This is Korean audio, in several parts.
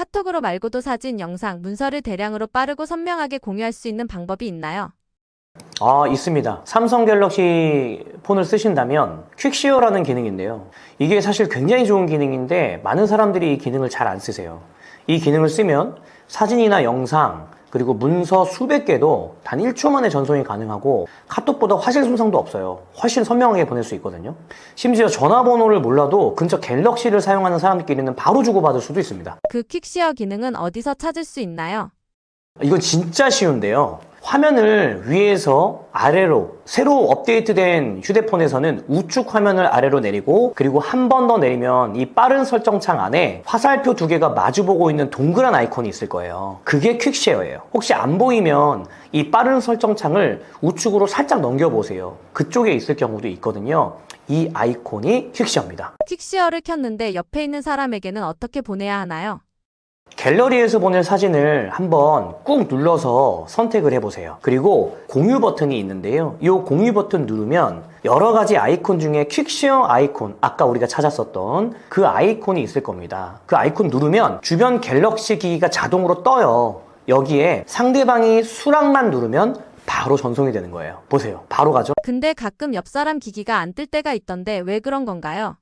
카톡으로 말고도 사진, 영상, 문서를 대량으로 빠르고 선명하게 공유할 수 있는 방법이 있나요? 아, 있습니다. 삼성 갤럭시 폰을 쓰신다면 퀵시어라는 기능인데요. 이게 사실 굉장히 좋은 기능인데 많은 사람들이 이 기능을 잘 안 쓰세요. 이 기능을 쓰면 사진이나 영상, 그리고 문서 수백 개도 단 1초 만에 전송이 가능하고 카톡보다 화질 손상도 없어요. 훨씬 선명하게 보낼 수 있거든요. 심지어 전화번호를 몰라도 근처 갤럭시를 사용하는 사람들끼리는 바로 주고받을 수도 있습니다. 그 퀵시어 기능은 어디서 찾을 수 있나요? 이건 진짜 쉬운데요. 화면을 위에서 아래로 새로 업데이트된 휴대폰에서는 우측 화면을 아래로 내리고 그리고 한 번 더 내리면 이 빠른 설정창 안에 화살표 두 개가 마주보고 있는 동그란 아이콘이 있을 거예요. 그게 퀵쉐어예요. 혹시 안 보이면 이 빠른 설정창을 우측으로 살짝 넘겨보세요. 그쪽에 있을 경우도 있거든요. 이 아이콘이 퀵쉐어입니다. 퀵시어를 켰는데 옆에 있는 사람에게는 어떻게 보내야 하나요? 갤러리에서 보낼 사진을 한번 꾹 눌러서 선택을 해보세요. 그리고 공유 버튼이 있는데요. 이 공유 버튼 누르면 여러 가지 아이콘 중에 퀵쉐어 아이콘, 아까 우리가 찾았었던 그 아이콘이 있을 겁니다. 그 아이콘 누르면 주변 갤럭시 기기가 자동으로 떠요. 여기에 상대방이 수락만 누르면 바로 전송이 되는 거예요. 보세요. 바로 가죠. 근데 가끔 옆 사람 기기가 안 뜰 때가 있던데 왜 그런 건가요?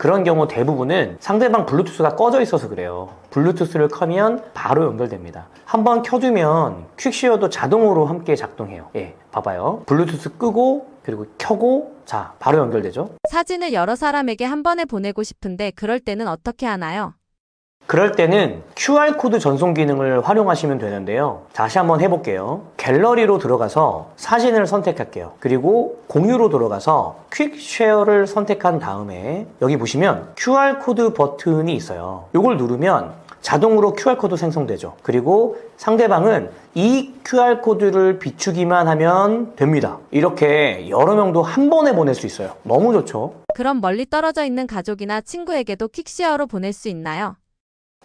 그런 경우 대부분은 상대방 블루투스가 꺼져 있어서 그래요. 블루투스를 켜면 바로 연결됩니다. 한번 켜두면 퀵시어도 자동으로 함께 작동해요. 예, 봐봐요. 블루투스 끄고 그리고 켜고 자 바로 연결되죠. 사진을 여러 사람에게 한 번에 보내고 싶은데 그럴 때는 어떻게 하나요? 그럴 때는 QR코드 전송 기능을 활용하시면 되는데요. 다시 한번 해볼게요. 갤러리로 들어가서 사진을 선택할게요. 그리고 공유로 들어가서 퀵 쉐어를 선택한 다음에 여기 보시면 QR코드 버튼이 있어요. 이걸 누르면 자동으로 QR코드 생성되죠. 그리고 상대방은 이 QR코드를 비추기만 하면 됩니다. 이렇게 여러 명도 한 번에 보낼 수 있어요. 너무 좋죠? 그럼 멀리 떨어져 있는 가족이나 친구에게도 퀵시어로 보낼 수 있나요?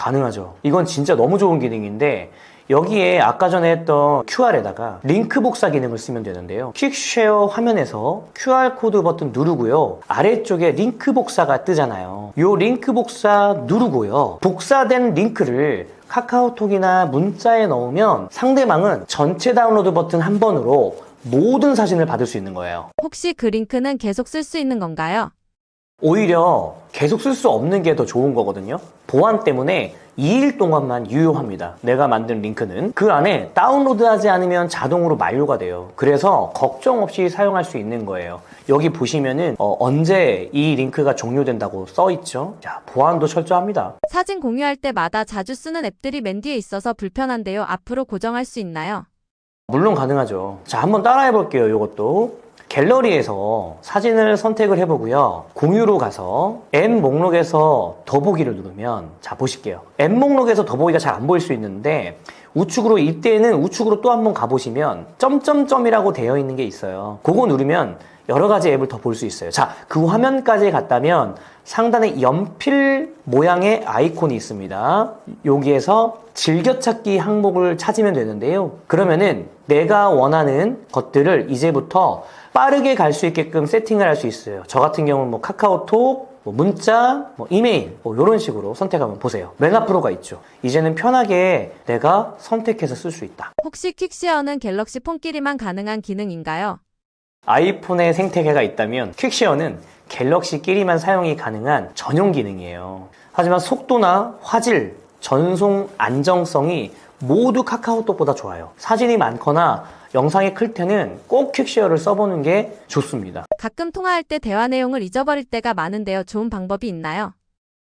가능하죠. 이건 진짜 너무 좋은 기능인데 여기에 아까 전에 했던 QR에다가 링크 복사 기능을 쓰면 되는데요. 퀵쉐어 화면에서 QR 코드 버튼 누르고요. 아래쪽에 링크 복사가 뜨잖아요. 이 링크 복사 누르고요. 복사된 링크를 카카오톡이나 문자에 넣으면 상대방은 전체 다운로드 버튼 한 번으로 모든 사진을 받을 수 있는 거예요. 혹시 그 링크는 계속 쓸 수 있는 건가요? 오히려 계속 쓸 수 없는 게 더 좋은 거거든요. 보안 때문에 2일 동안만 유효합니다. 내가 만든 링크는 그 안에 다운로드하지 않으면 자동으로 만료가 돼요. 그래서 걱정 없이 사용할 수 있는 거예요. 여기 보시면은 어, 언제 이 링크가 종료된다고 써 있죠. 자, 보안도 철저합니다. 사진 공유할 때마다 자주 쓰는 앱들이 맨 뒤에 있어서 불편한데요. 앞으로 고정할 수 있나요? 물론 가능하죠. 자, 한번 따라해 볼게요. 이것도. 갤러리에서 사진을 선택을 해보고요. 공유로 가서 앱 목록에서 더보기를 누르면 자 보실게요. 앱 목록에서 더보기가 잘 안 보일 수 있는데 우측으로 이때는 우측으로 또 한 번 가보시면 점점점이라고 되어 있는 게 있어요. 그거 누르면 여러 가지 앱을 더 볼 수 있어요. 자, 그 화면까지 갔다면 상단에 연필 모양의 아이콘이 있습니다. 여기에서 즐겨찾기 항목을 찾으면 되는데요. 그러면은 내가 원하는 것들을 이제부터 빠르게 갈 수 있게끔 세팅을 할 수 있어요. 저 같은 경우는 뭐 카카오톡, 뭐 문자, 뭐 이메일, 뭐 이런 식으로 선택하면 보세요. 맨 앞으로가 있죠. 이제는 편하게 내가 선택해서 쓸 수 있다. 혹시 퀵시어는 갤럭시 폰끼리만 가능한 기능인가요? 아이폰에 생태계가 있다면 퀵쉐어는 갤럭시끼리만 사용이 가능한 전용 기능이에요. 하지만 속도나 화질, 전송 안정성이 모두 카카오톡보다 좋아요. 사진이 많거나 영상이 클 때는 꼭 퀵쉐어를 써보는 게 좋습니다. 가끔 통화할 때 대화 내용을 잊어버릴 때가 많은데요. 좋은 방법이 있나요?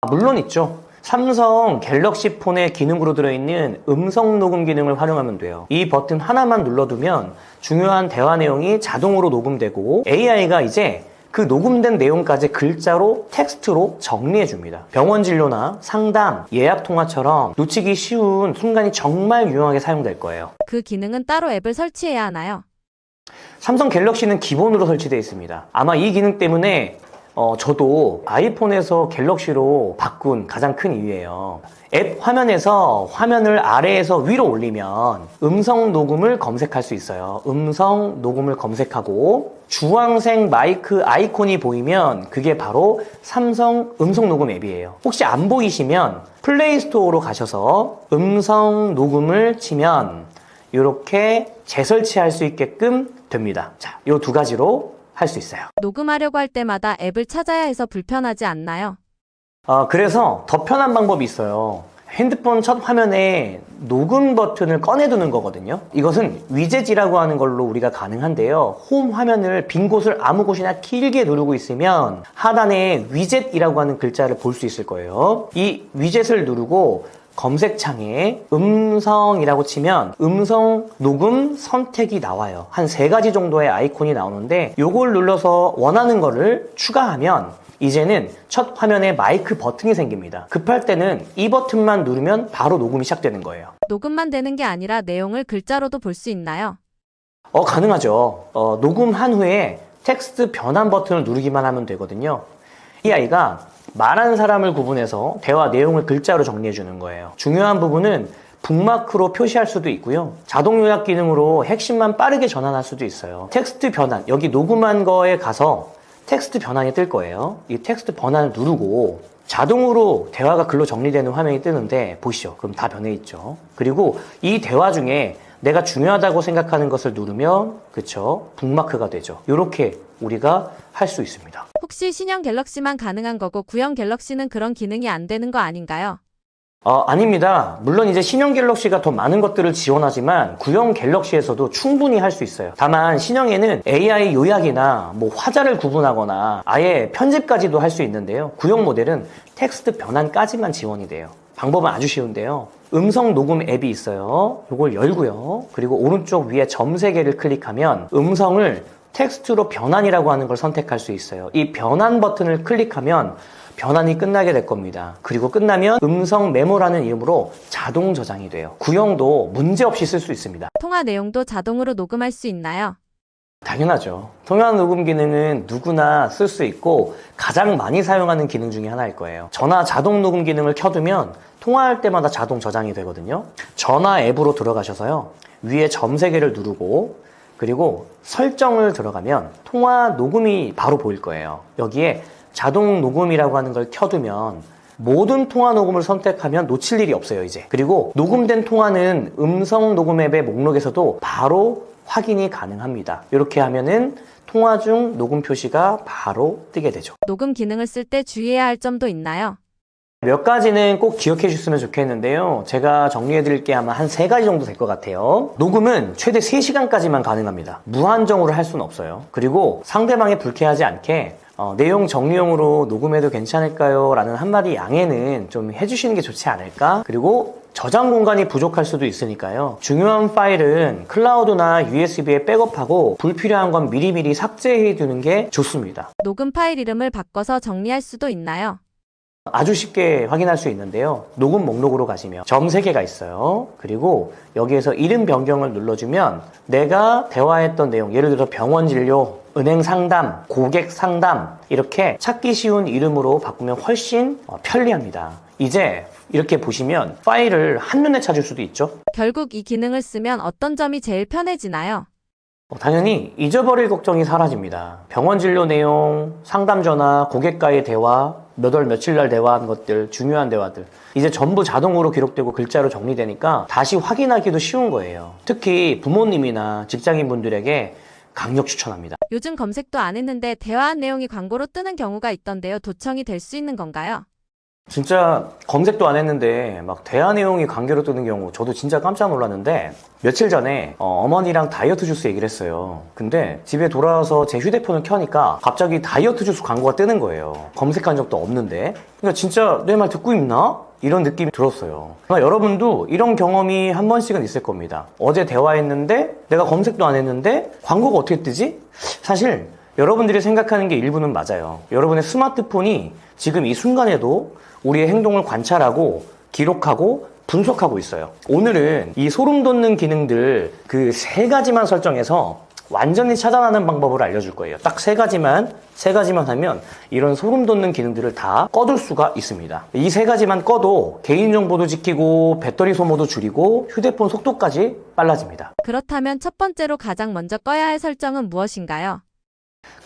아, 물론 있죠. 삼성 갤럭시 폰의 기능으로 들어있는 음성 녹음 기능을 활용하면 돼요. 이 버튼 하나만 눌러두면 중요한 대화 내용이 자동으로 녹음되고 AI가 이제 그 녹음된 내용까지 글자로 텍스트로 정리해 줍니다. 병원 진료나 상담, 예약 통화처럼 놓치기 쉬운 순간이 정말 유용하게 사용될 거예요. 그 기능은 따로 앱을 설치해야 하나요? 삼성 갤럭시는 기본으로 설치되어 있습니다. 아마 이 기능 때문에 어, 저도 아이폰에서 갤럭시로 바꾼 가장 큰 이유예요. 앱 화면에서 화면을 아래에서 위로 올리면 음성 녹음을 검색할 수 있어요. 음성 녹음을 검색하고 주황색 마이크 아이콘이 보이면 그게 바로 삼성 음성 녹음 앱이에요. 혹시 안 보이시면 플레이 스토어로 가셔서 음성 녹음을 치면 이렇게 재설치할 수 있게끔 됩니다. 자, 이 두 가지로 할 수 있어요. 녹음하려고 할 때마다 앱을 찾아야 해서 불편하지 않나요? 어, 그래서 더 편한 방법이 있어요. 핸드폰 첫 화면에 녹음 버튼을 꺼내두는 거거든요. 이것은 위젯이라고 하는 걸로 우리가 가능한데요. 홈 화면을 빈 곳을 아무 곳이나 길게 누르고 있으면 하단에 위젯이라고 하는 글자를 볼 수 있을 거예요. 이 위젯을 누르고 검색창에 음성이라고 치면 음성 녹음 선택이 나와요. 한 세 가지 정도의 아이콘이 나오는데 요걸 눌러서 원하는 거를 추가하면 이제는 첫 화면에 마이크 버튼이 생깁니다. 급할 때는 이 버튼만 누르면 바로 녹음이 시작되는 거예요. 녹음만 되는 게 아니라 내용을 글자로도 볼 수 있나요? 어, 가능하죠. 어, 녹음한 후에 텍스트 변환 버튼을 누르기만 하면 되거든요. 이 아이가 말하는 사람을 구분해서 대화 내용을 글자로 정리해 주는 거예요. 중요한 부분은 북마크로 표시할 수도 있고요. 자동 요약 기능으로 핵심만 빠르게 전환할 수도 있어요. 텍스트 변환, 여기 녹음한 거에 가서 텍스트 변환이 뜰 거예요. 이 텍스트 변환을 누르고 자동으로 대화가 글로 정리되는 화면이 뜨는데 보시죠. 그럼 다 변해 있죠. 그리고 이 대화 중에 내가 중요하다고 생각하는 것을 누르면 그쵸 북마크가 되죠. 이렇게 우리가 할 수 있습니다. 혹시 신형 갤럭시만 가능한 거고 구형 갤럭시는 그런 기능이 안 되는 거 아닌가요? 어, 아닙니다. 물론 이제 신형 갤럭시가 더 많은 것들을 지원하지만 구형 갤럭시에서도 충분히 할 수 있어요. 다만 신형에는 AI 요약이나 뭐 화자를 구분하거나 아예 편집까지도 할 수 있는데요. 구형 모델은 텍스트 변환까지만 지원이 돼요. 방법은 아주 쉬운데요. 음성 녹음 앱이 있어요. 이걸 열고요. 그리고 오른쪽 위에 점 세 개를 클릭하면 음성을 텍스트로 변환이라고 하는 걸 선택할 수 있어요. 이 변환 버튼을 클릭하면 변환이 끝나게 될 겁니다. 그리고 끝나면 음성 메모라는 이름으로 자동 저장이 돼요. 구형도 문제없이 쓸 수 있습니다. 통화 내용도 자동으로 녹음할 수 있나요? 당연하죠. 통화 녹음 기능은 누구나 쓸 수 있고 가장 많이 사용하는 기능 중에 하나일 거예요. 전화 자동 녹음 기능을 켜두면 통화할 때마다 자동 저장이 되거든요. 전화 앱으로 들어가셔서요. 위에 점 세 개를 누르고 그리고 설정을 들어가면 통화 녹음이 바로 보일 거예요. 여기에 자동 녹음이라고 하는 걸 켜두면 모든 통화 녹음을 선택하면 놓칠 일이 없어요, 이제. 그리고 녹음된 통화는 음성 녹음 앱의 목록에서도 바로 확인이 가능합니다. 이렇게 하면은 통화 중 녹음 표시가 바로 뜨게 되죠. 녹음 기능을 쓸 때 주의해야 할 점도 있나요? 몇 가지는 꼭 기억해 주셨으면 좋겠는데요. 제가 정리해 드릴 게 아마 한 세 가지 정도 될 것 같아요. 녹음은 최대 3시간까지만 가능합니다. 무한정으로 할 수는 없어요. 그리고 상대방이 불쾌하지 않게 어, 내용 정리용으로 녹음해도 괜찮을까요? 라는 한마디 양해는 좀 해주시는 게 좋지 않을까? 그리고 저장 공간이 부족할 수도 있으니까요. 중요한 파일은 클라우드나 USB에 백업하고 불필요한 건 미리미리 삭제해 두는 게 좋습니다. 녹음 파일 이름을 바꿔서 정리할 수도 있나요? 아주 쉽게 확인할 수 있는데요. 녹음 목록으로 가시면 점 3개가 있어요. 그리고 여기에서 이름 변경을 눌러주면 내가 대화했던 내용, 예를 들어 병원 진료, 은행 상담, 고객 상담 이렇게 찾기 쉬운 이름으로 바꾸면 훨씬 어, 편리합니다. 이제 이렇게 보시면 파일을 한눈에 찾을 수도 있죠. 결국 이 기능을 쓰면 어떤 점이 제일 편해지나요? 어, 당연히 잊어버릴 걱정이 사라집니다. 병원 진료 내용, 상담 전화, 고객과의 대화, 몇 월 며칠 날 대화한 것들, 중요한 대화들. 이제 전부 자동으로 기록되고 글자로 정리되니까 다시 확인하기도 쉬운 거예요. 특히 부모님이나 직장인 분들에게 강력 추천합니다. 요즘 검색도 안 했는데 대화한 내용이 광고로 뜨는 경우가 있던데요. 도청이 될 수 있는 건가요? 진짜 검색도 안 했는데 막 대화 내용이 관계로 뜨는 경우 저도 진짜 깜짝 놀랐는데 며칠 전에 어, 머니랑 다이어트 주스 얘기를 했어요. 근데 집에 돌아와서 제 휴대폰을 켜니까 갑자기 다이어트 주스 광고가 뜨는 거예요. 검색한 적도 없는데. 그러니까 진짜 내 말 듣고 있나? 이런 느낌이 들었어요. 여러분도 이런 경험이 한 번씩은 있을 겁니다. 어제 대화했는데 내가 검색도 안 했는데 광고가 어떻게 뜨지? 사실 여러분들이 생각하는 게 일부는 맞아요. 여러분의 스마트폰이 지금 이 순간에도 우리의 행동을 관찰하고 기록하고 분석하고 있어요. 오늘은 이 소름 돋는 기능들 그 세 가지만 설정해서 완전히 차단하는 방법을 알려줄 거예요. 딱 세 가지만, 세 가지만 하면 이런 소름 돋는 기능들을 다 꺼둘 수가 있습니다. 이 세 가지만 꺼도 개인정보도 지키고 배터리 소모도 줄이고 휴대폰 속도까지 빨라집니다. 그렇다면 첫 번째로 가장 먼저 꺼야 할 설정은 무엇인가요?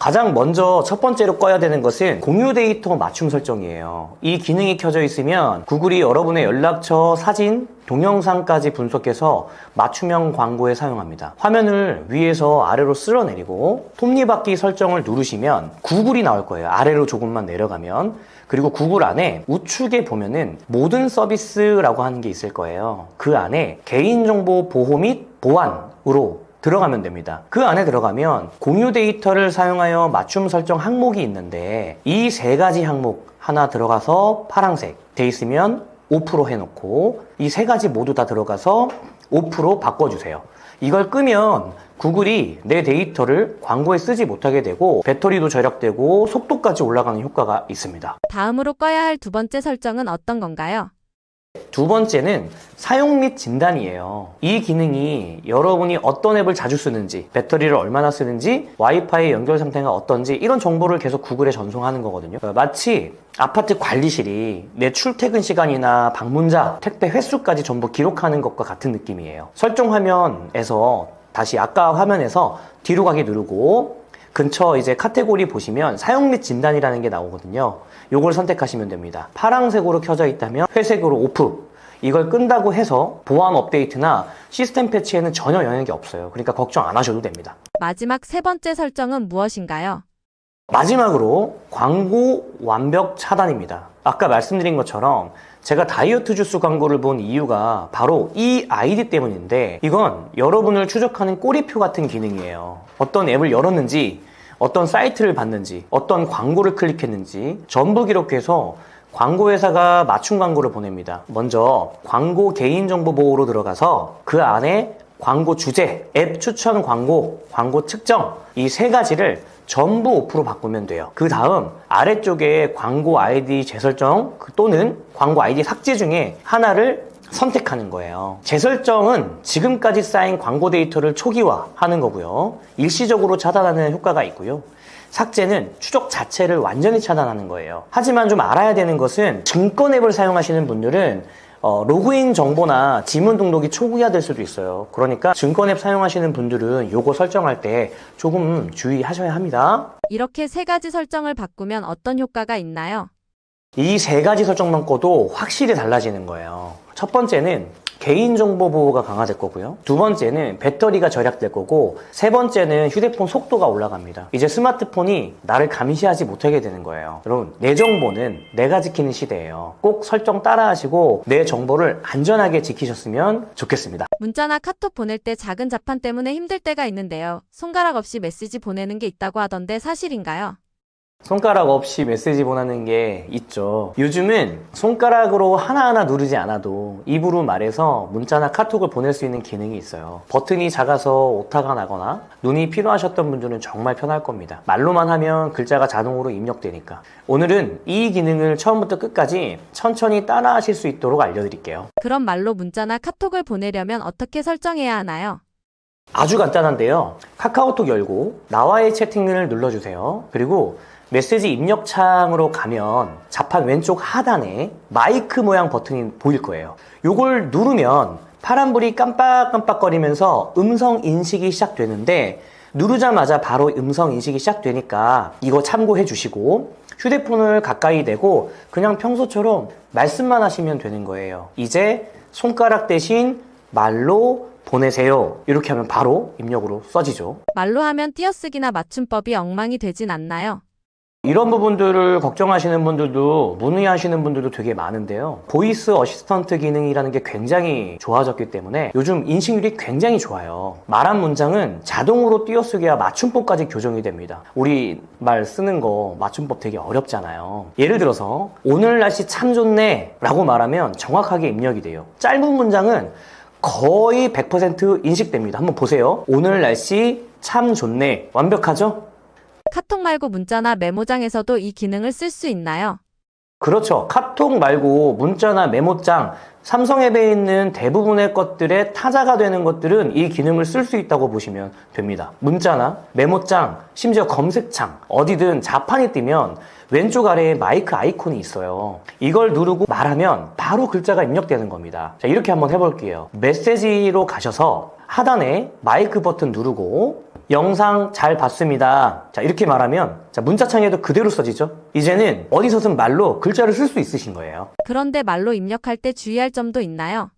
가장 먼저 첫 번째로 꺼야 되는 것은 공유 데이터 맞춤 설정이에요. 이 기능이 켜져 있으면 구글이 여러분의 연락처, 사진, 동영상까지 분석해서 맞춤형 광고에 사용합니다. 화면을 위에서 아래로 쓸어내리고 톱니바퀴 설정을 누르시면 구글이 나올 거예요. 아래로 조금만 내려가면. 그리고 구글 안에 우측에 보면은 모든 서비스라고 하는 게 있을 거예요. 그 안에 개인정보 보호 및 보안으로 들어가면 됩니다. 그 안에 들어가면 공유 데이터를 사용하여 맞춤 설정 항목이 있는데 이 세 가지 항목 하나 들어가서 파랑색 돼 있으면 5% 해놓고 이 세 가지 모두 다 들어가서 5% 바꿔주세요. 이걸 끄면 구글이 내 데이터를 광고에 쓰지 못하게 되고 배터리도 절약되고 속도까지 올라가는 효과가 있습니다. 다음으로 꺼야 할 두 번째 설정은 어떤 건가요? 두 번째는 사용 및 진단이에요. 이 기능이 여러분이 어떤 앱을 자주 쓰는지, 배터리를 얼마나 쓰는지, 와이파이 연결 상태가 어떤지 이런 정보를 계속 구글에 전송하는 거거든요. 어, 마치 아파트 관리실이 내 출퇴근 시간이나 방문자, 택배 횟수까지 전부 기록하는 것과 같은 느낌이에요. 설정 화면에서 다시 아까 화면에서 뒤로 가기 누르고 근처 이제 카테고리 보시면 사용 및 진단이라는 게 나오거든요. 요걸 선택하시면 됩니다. 파란색으로 켜져 있다면 회색으로 오프. 이걸 끈다고 해서 보안 업데이트나 시스템 패치에는 전혀 영향이 없어요. 그러니까 걱정 안 하셔도 됩니다. 마지막 세 번째 설정은 무엇인가요? 마지막으로 광고 완벽 차단입니다. 아까 말씀드린 것처럼 제가 다이어트 주스 광고를 본 이유가 바로 이 아이디 때문인데 이건 여러분을 추적하는 꼬리표 같은 기능이에요. 어떤 앱을 열었는지, 어떤 사이트를 봤는지, 어떤 광고를 클릭했는지 전부 기록해서 광고 회사가 맞춤 광고를 보냅니다. 먼저 광고 개인정보 보호로 들어가서 그 안에 광고 주제, 앱 추천 광고, 광고 측정 이 세 가지를 전부 5% 바꾸면 돼요. 그 다음 아래쪽에 광고 아이디 재설정 그 또는 광고 아이디 삭제 중에 하나를 선택하는 거예요. 재설정은 지금까지 쌓인 광고 데이터를 초기화하는 거고요. 일시적으로 차단하는 효과가 있고요. 삭제는 추적 자체를 완전히 차단하는 거예요. 하지만 좀 알아야 되는 것은 증권 앱을 사용하시는 분들은 어, 로그인 정보나 지문 등록이 초기화될 수도 있어요. 그러니까 증권 앱 사용하시는 분들은 요거 설정할 때 조금 주의하셔야 합니다. 이렇게 세 가지 설정을 바꾸면 어떤 효과가 있나요? 이 세 가지 설정만 꺼도 확실히 달라지는 거예요. 첫 번째는 개인정보 보호가 강화될 거고요. 두 번째는 배터리가 절약될 거고, 세 번째는 휴대폰 속도가 올라갑니다. 이제 스마트폰이 나를 감시하지 못하게 되는 거예요. 여러분, 내 정보는 내가 지키는 시대예요. 꼭 설정 따라 하시고, 내 정보를 안전하게 지키셨으면 좋겠습니다. 문자나 카톡 보낼 때 작은 자판 때문에 힘들 때가 있는데요. 손가락 없이 메시지 보내는 게 있다고 하던데 사실인가요? 손가락 없이 메시지 보내는 게 있죠. 요즘은 손가락으로 하나하나 누르지 않아도 입으로 말해서 문자나 카톡을 보낼 수 있는 기능이 있어요. 버튼이 작아서 오타가 나거나 눈이 필요하셨던 분들은 정말 편할 겁니다. 말로만 하면 글자가 자동으로 입력되니까. 오늘은 이 기능을 처음부터 끝까지 천천히 따라 하실 수 있도록 알려드릴게요. 그럼 말로 문자나 카톡을 보내려면 어떻게 설정해야 하나요? 아주 간단한데요. 카카오톡 열고 나와의 채팅을 눌러주세요. 그리고 메시지 입력 창으로 가면 자판 왼쪽 하단에 마이크 모양 버튼이 보일 거예요. 요걸 누르면 파란불이 깜빡깜빡거리면서 음성 인식이 시작되는데 누르자마자 바로 음성 인식이 시작되니까 이거 참고해 주시고 휴대폰을 가까이 대고 그냥 평소처럼 말씀만 하시면 되는 거예요. 이제 손가락 대신 말로 보내세요. 이렇게 하면 바로 입력으로 써지죠. 말로 하면 띄어쓰기나 맞춤법이 엉망이 되진 않나요? 이런 부분들을 걱정하시는 분들도 문의하시는 분들도 되게 많은데요. 보이스 어시스턴트 기능이라는 게 굉장히 좋아졌기 때문에 요즘 인식률이 굉장히 좋아요. 말한 문장은 자동으로 띄어쓰기와 맞춤법까지 교정이 됩니다. 우리 말 쓰는 거 맞춤법 되게 어렵잖아요. 예를 들어서 오늘 날씨 참 좋네 라고 말하면 정확하게 입력이 돼요. 짧은 문장은 거의 100% 인식됩니다. 한번 보세요. 오늘 날씨 참 좋네. 완벽하죠? 카톡 말고 문자나 메모장에서도 이 기능을 쓸 수 있나요? 그렇죠. 카톡 말고 문자나 메모장, 삼성 앱에 있는 대부분의 것들의 타자가 되는 것들은 이 기능을 쓸 수 있다고 보시면 됩니다. 문자나 메모장, 심지어 검색창, 어디든 자판이 뜨면 왼쪽 아래에 마이크 아이콘이 있어요. 이걸 누르고 말하면 바로 글자가 입력되는 겁니다. 자, 이렇게 한번 해볼게요. 메시지로 가셔서 하단에 마이크 버튼 누르고 영상 잘 봤습니다. 자, 이렇게 말하면 자, 문자창에도 그대로 써지죠? 이제는 어디서든 말로 글자를 쓸 수 있으신 거예요. 그런데 말로 입력할 때 주의할 점도 있나요?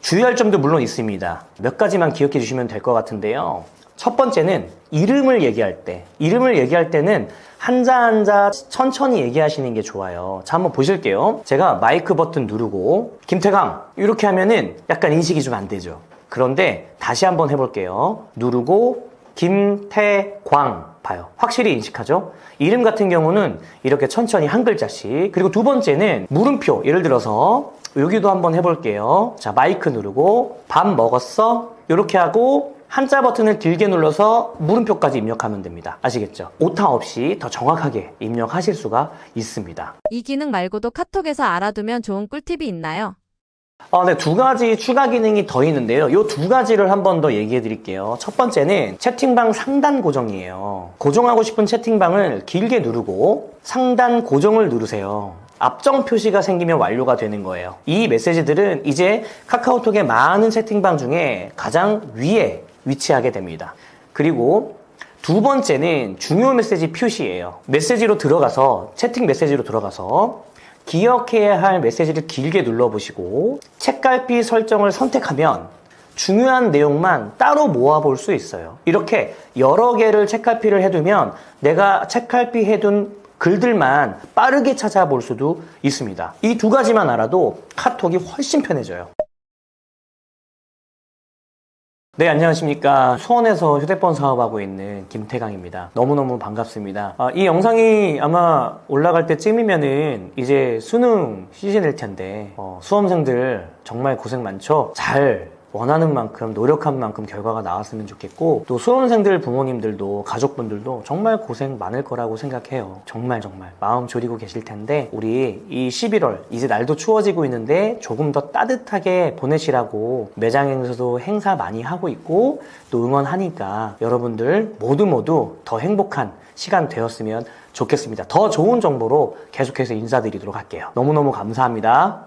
주의할 점도 물론 있습니다. 몇 가지만 기억해 주시면 될 것 같은데요. 첫 번째는 이름을 얘기할 때, 이름을 얘기할 때는 한자 한자 천천히 얘기하시는 게 좋아요. 자, 한번 보실게요. 제가 마이크 버튼 누르고, 김태강, 이렇게 하면은 약간 인식이 좀 안 되죠. 그런데 다시 한번 해볼게요. 누르고, 김태광 봐요. 확실히 인식하죠? 이름 같은 경우는 이렇게 천천히 한 글자씩. 그리고 두 번째는 물음표. 예를 들어서 여기도 한번 해볼게요. 자, 마이크 누르고 밥 먹었어? 이렇게 하고 한자 버튼을 길게 눌러서 물음표까지 입력하면 됩니다. 아시겠죠? 오타 없이 더 정확하게 입력하실 수가 있습니다. 이 기능 말고도 카톡에서 알아두면 좋은 꿀팁이 있나요? 어, 네, 두 가지 추가 기능이 더 있는데요. 이 두 가지를 한 번 더 얘기해 드릴게요. 첫 번째는 채팅방 상단 고정이에요. 고정하고 싶은 채팅방을 길게 누르고 상단 고정을 누르세요. 앞정 표시가 생기면 완료가 되는 거예요. 이 메시지들은 이제 카카오톡의 많은 채팅방 중에 가장 위에 위치하게 됩니다. 그리고 두 번째는 중요 메시지 표시예요. 메시지로 들어가서 채팅 메시지로 들어가서 기억해야 할 메시지를 길게 눌러보시고 책갈피 설정을 선택하면 중요한 내용만 따로 모아볼 수 있어요. 이렇게 여러 개를 책갈피를 해두면 내가 책갈피 해둔 글들만 빠르게 찾아볼 수도 있습니다. 이 두 가지만 알아도 카톡이 훨씬 편해져요. 네, 안녕하십니까. 수원에서 휴대폰 사업하고 있는 김태강입니다. 너무너무 반갑습니다. 아, 이 영상이 아마 올라갈 때쯤이면은 이제 수능 시즌일 텐데, 어, 수험생들 정말 고생 많죠? 잘 원하는 만큼, 노력한 만큼 결과가 나왔으면 좋겠고, 또 수험생들 부모님들도, 가족분들도 정말 고생 많을 거라고 생각해요. 정말 정말. 마음 졸이고 계실 텐데, 우리 이 11월, 이제 날도 추워지고 있는데, 조금 더 따뜻하게 보내시라고 매장에서도 행사 많이 하고 있고, 또 응원하니까 여러분들 모두 모두 더 행복한 시간 되었으면 좋겠습니다. 더 좋은 정보로 계속해서 인사드리도록 할게요. 너무너무 감사합니다.